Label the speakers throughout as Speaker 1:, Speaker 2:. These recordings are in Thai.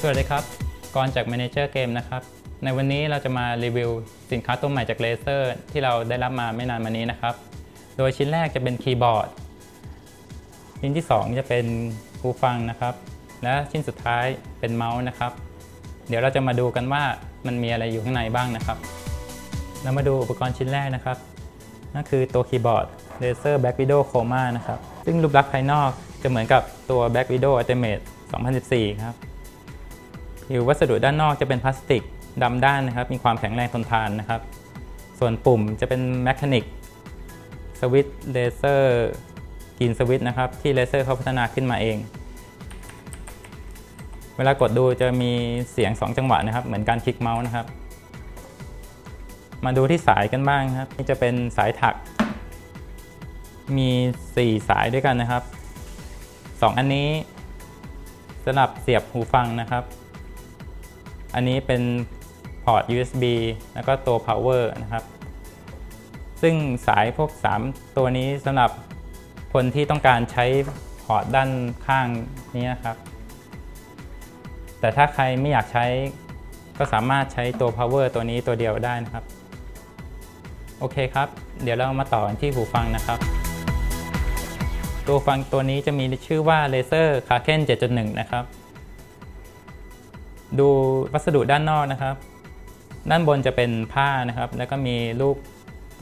Speaker 1: สวัสดีครับกรจาก Manager Game นะครับ ในวันนี้เราจะมารีวิวสินค้าตัวใหม่จากเลเซอร์ที่เราได้รับมาไม่นานมานี้นะครับ โดยชิ้นแรกจะเป็นคีย์บอร์ด ชิ้นที่ 2 จะเป็นหูฟังนะครับ และชิ้นสุดท้ายเป็นเมาส์นะครับ เดี๋ยวเราจะมาดูกันว่ามันมีอะไรอยู่ข้างในบ้างนะครับ เรามาดูอุปกรณ์ชิ้นแรกนะครับนั่นคือตัวคีย์บอร์ด Razer Black Widow Chroma นะครับ ซึ่งรูปลักษณ์ภายนอกจะเหมือนกับตัว Black Widow Ultimate 2014 ครับ ผิววัสดุด้านนอกจะเป็นพลาสติกดำด้านนะครับ มีความแข็งแรงทนทานนะครับ ส่วนปุ่มจะเป็นแมชชีนิกสวิตเลเซอร์กินสวิตนะครับ ที่เลเซอร์เขาพัฒนาขึ้นมาเอง เวลากดดูจะมีเสียง 2 จังหวะนะครับ เหมือนการคลิกเมาส์นะครับ มาดูที่สายกันบ้างครับ นี่จะเป็นสายถัก มี 4 สายด้วยกันนะครับ 2 อันนี้สำหรับเสียบหูฟังนะครับ อันนี้เป็นพอร์ต USB แล้วก็ตัว power นะครับ ซึ่งสายพวก 3 ตัวนี้สำหรับคนที่ต้องการใช้พอร์ตด้านข้างนี้นะครับ แต่ถ้าใครไม่อยากใช้ก็สามารถใช้ตัว power ตัวนี้ตัวเดียวได้นะครับ โอเคครับ เดี๋ยวเรามาต่อกันที่หูฟังนะครับ ตัวฟังตัวนี้จะมีชื่อว่า Laser Kraken 7.1 นะครับ ดูวัสดุด้านนอกนะครับ ด้านบนจะเป็นผ้านะครับ แล้วก็มีรูป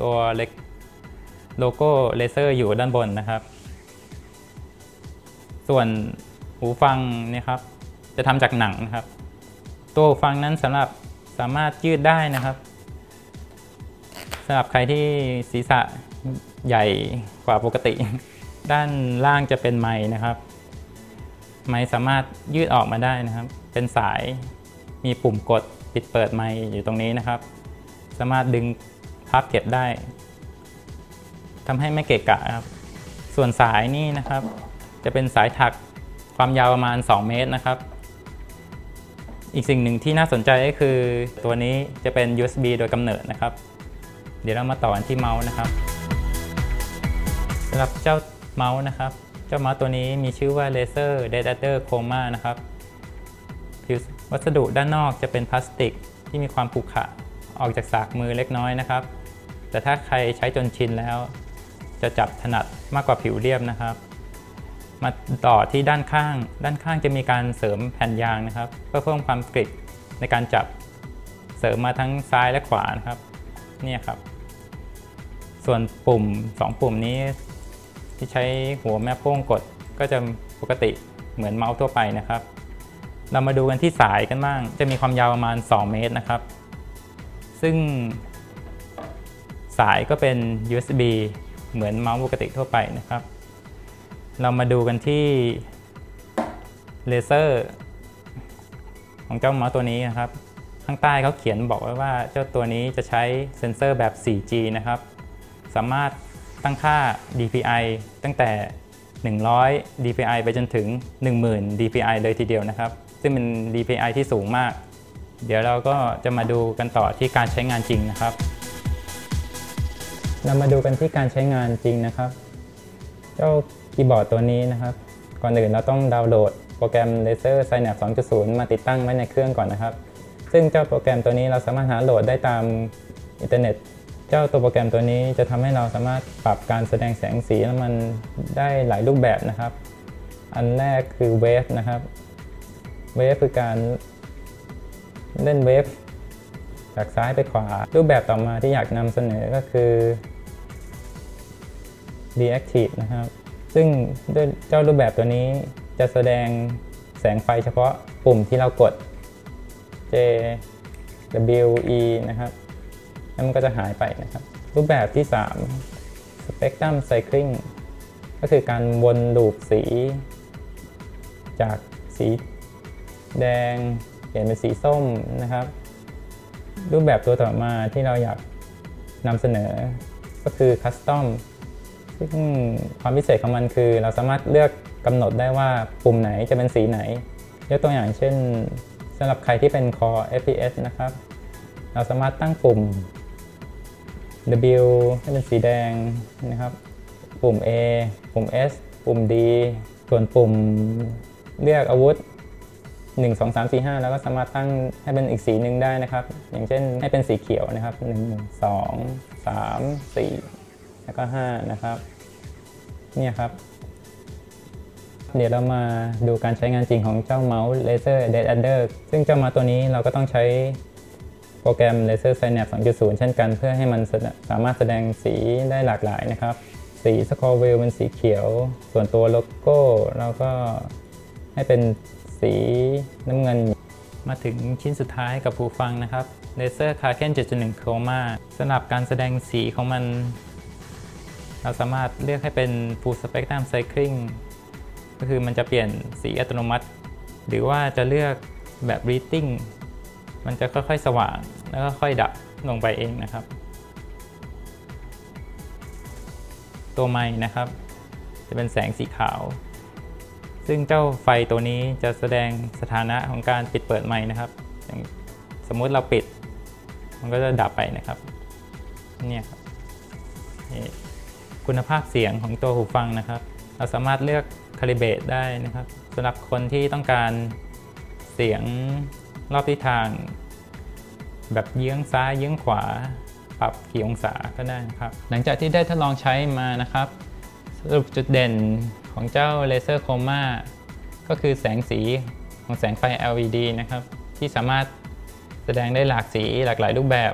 Speaker 1: ตัวเล็กโลโก้เลเซอร์อยู่ด้านบนนะครับ ส่วนหูฟังนี่ยครับ จะทำจากหนังนะครับ ตัวหูฟังนั้นสำหรับสามารถยืดได้นะครับสำหรับใครที่ศีรษะใหญ่กว่าปกติ ด้านล่างจะเป็นไม้นะครับ ไม้สามารถยืดออกมาได้นะครับ เป็นสายมีปุ่มกดปิดเปิดไม้อยู่ตรงนี้นะครับ สามารถดึงพับเก็บได้ทำให้ไม่เกะกะครับส่วนสายนี่นะครับ จะเป็นสายถักความยาวประมาณ 2 เมตรนะครับ อีกสิ่งหนึ่งที่น่าสนใจก็คือ ตัวนี้จะเป็น USB โดยกำเนิดนะครับ เดี๋ยวเรามาต่อกันที่เมาส์นะครับสำหรับเจ้าเมาส์นะครับ เจ้ามาตัวนี้มีชื่อว่า Laser Data Chroma นะครับผิววัสดุด้านนอกจะเป็นพลาสติกที่มีความขรุขะออกจากสากมือเล็กน้อยนะครับ แต่ถ้าใครใช้จนชินแล้ว จะจับถนัดมากกว่าผิวเรียบนะครับ มาต่อที่ด้านข้าง ด้านข้างจะมีการเสริมแผ่นยางนะครับ เพื่อเพิ่มความกริบในการจับเสริมมาทั้งซ้ายและขวานะครับ เนี่ยครับ ส่วนปุ่ม 2 ปุ่มนี้ ที่ใช้หัวแม่โป้งกดก็จะปกติเหมือนเมาส์ทั่วไปนะครับ เรามาดูกันที่สายกันบ้าง จะมีความยาวประมาณ 2 เมตรนะครับ ซึ่ง สายก็เป็น USB เหมือนเมาส์ปกติทั่วไปนะครับ เรามาดูกันที่เลเซอร์ของเจ้าเมาส์ตัวนี้นะครับ ข้างใต้เขาเขียนบอกไว้ว่าเจ้าตัวนี้จะใช้เซ็นเซอร์แบบ 4G นะครับ สามารถ ตั้งค่า DPI ตั้งแต่ 100 DPI ไปจนถึง 10,000 DPI เลยทีเดียวนะครับ ซึ่งเป็น DPI ที่สูงมาก เดี๋ยวเราก็จะมาดูกันต่อที่การใช้งานจริงนะครับ เรามาดูกันที่การใช้งานจริงนะครับ เจ้าคีย์บอร์ดตัวนี้นะครับ ก่อนอื่นเราต้องดาวน์โหลดโปรแกรม Laser Synapse 2.0 มาติดตั้งไว้ในเครื่องก่อนนะครับ ซึ่งเจ้าโปรแกรมตัวนี้เราสามารถหาโหลดได้ตามอินเทอร์เน็ต เจ้าตัวโปรแกรมตัวนี้จะทำให้เราสามารถปรับการแสดงแสงสีแล้วมันได้หลายรูปแบบนะครับ อันแรกคือเวฟนะครับ เวฟคือการเล่นเวฟจากซ้ายไปขวา รูปแบบต่อมาที่อยากนำเสนอก็คือ Reactive นะครับ ซึ่งด้วยเจ้ารูปแบบตัวนี้จะแสดงแสงไฟเฉพาะปุ่มที่เรากด J W E นะครับ แล้วมันก็จะหายไปนะครับ รูปแบบที่ 3 Spectrum Cycling ก็คือการวนลูปสี จากสีแดง เปลี่ยนเป็นสีส้มนะครับ รูปแบบตัวต่อมาที่เราอยากนำเสนอก็คือ Custom ซึ่งความพิเศษของมันคือเราสามารถเลือกกำหนดได้ว่าปุ่มไหนจะเป็นสีไหนยกตัวอย่างเช่นสำหรับใครที่เป็น Core FPS นะครับ เราสามารถตั้งปุ่ม W ให้เป็นสีแดงนะครับ ปุ่ม A ปุ่ม S ปุ่ม D ส่วนปุ่มเลือกอาวุธ 1 2 3 4 5 แล้วก็สามารถตั้งให้เป็นอีกสีหนึ่งได้นะครับ อย่างเช่นให้เป็นสีเขียวนะครับ 1 2 3 4 แล้วก็ 5 นะครับ เนี่ยครับ เดี๋ยวเรามาดูการใช้งานจริงของเจ้าเมาส์ Laser Dead Under ซึ่งเจ้ามาตัวนี้เราก็ต้องใช้ โปรแกรม Laser Synapse 2.0 เช่นกัน เพื่อให้มันสามารถแสดงสีได้หลากหลายนะครับ สีสกอร์เวลเป็นสีเขียว ส่วนตัวโลโก้เราก็ให้เป็นสีน้ำเงิน มาถึงชิ้นสุดท้ายกับหูฟังนะครับ Laser Kraken 7.1 Chroma สำหรับการแสดงสีของมัน เราสามารถเลือกให้เป็น Full Spectrum Cycling ก็คือมันจะเปลี่ยนสีอัตโนมัติ หรือว่าจะเลือกแบบ reading มันจะค่อยๆสว่างแล้วก็ค่อยดับลงไปเองนะครับ ตัวไม้นะครับ จะเป็นแสงสีขาว ซึ่งเจ้าไฟตัวนี้จะแสดงสถานะของการปิดเปิดไม้นะครับ สมมุติเราปิด มันก็จะดับไปนะครับเนี่ยครับคุณภาพเสียงของตัวหูฟังนะครับ เราสามารถเลือกคาลิเบตได้นะครับสำหรับคนที่ต้องการเสียง รอบทิศทาง แบบเยื้องซ้ายเยื้องขวา ปรับกี่องศาก็ได้นะครับ หลังจากที่ได้ทดลองใช้มานะครับ สรุปจุดเด่นของเจ้า Laser Chroma ก็คือแสงสีของแสงไฟ LED นะครับ ที่สามารถแสดงได้หลากสีหลากหลายรูปแบบ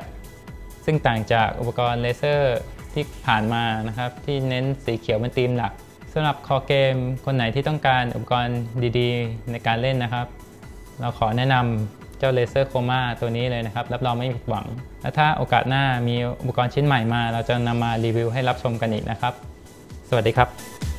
Speaker 1: ซึ่งต่างจากอุปกรณ์เลเซอร์ที่ผ่านมานะครับ ที่เน้นสีเขียวเป็นธีมหลักสำหรับคอเกมคนไหนที่ต้องการอุปกรณ์ดีๆ ในการเล่นนะครับ เราขอแนะนำ เจ้าเลเซอร์โคมาตัวนี้เลยนะครับ รับรองไม่ผิดหวัง และถ้าโอกาสหน้ามีอุปกรณ์ชิ้นใหม่มา เราจะนำมารีวิวให้รับชมกันอีกนะครับ สวัสดีครับ